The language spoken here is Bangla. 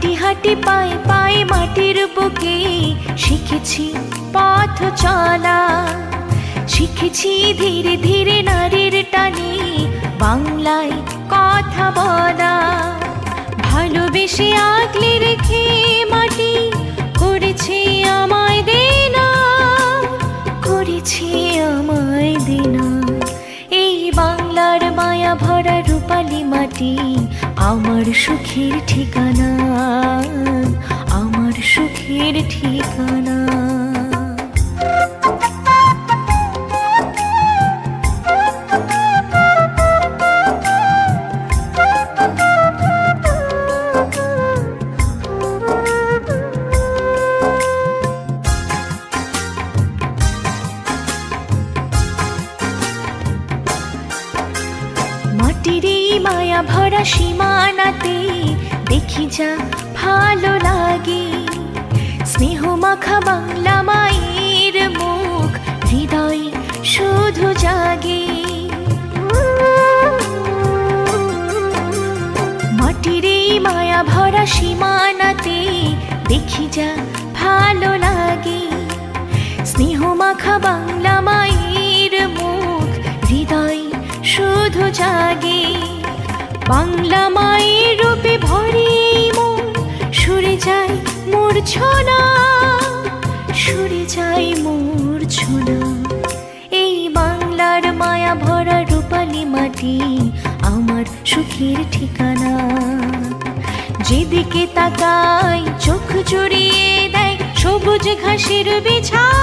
হাঁটি হাঁটি পায়ে পায়ে মাটির বুকে শিখেছি পথ চলা। শিখেছি ধীরে ধীরে নারীর টানে বাংলায় কথা বলা। ভালোবেসে আগলে রেখে মাটি করেছে আমায় দেনা। করেছে আমায় দেনা। এই বাংলার মায়া ভরা রূপালী মাটি আমার সুখের ঠিকানা আমার সুখের ঠিকানা। মাটির ভরা সীমানাতে দেখি যা ভালো লাগে। স্নেহ মাখা বাংলা মায়ের মুখ, হৃদয় শুধু জাগে। মাটির এই মায়া ভরা সীমানাতে দেখি যা ভালো লাগে। স্নেহ মাখা বাংলা মায়ের মুখ, হৃদয় শুধু জাগে। বাংলা মায়ের রূপে ভরে মন, সরে যায় মূর্ছনা সরে যায় মূর্ছনা এই বাংলার মায়া ভরা রূপালী মাটি আমার সুখের ঠিকানা। যেদিকে তাকাই চোখ জুড়িয়ে দেয় সবুজ ঘাসের বিছানা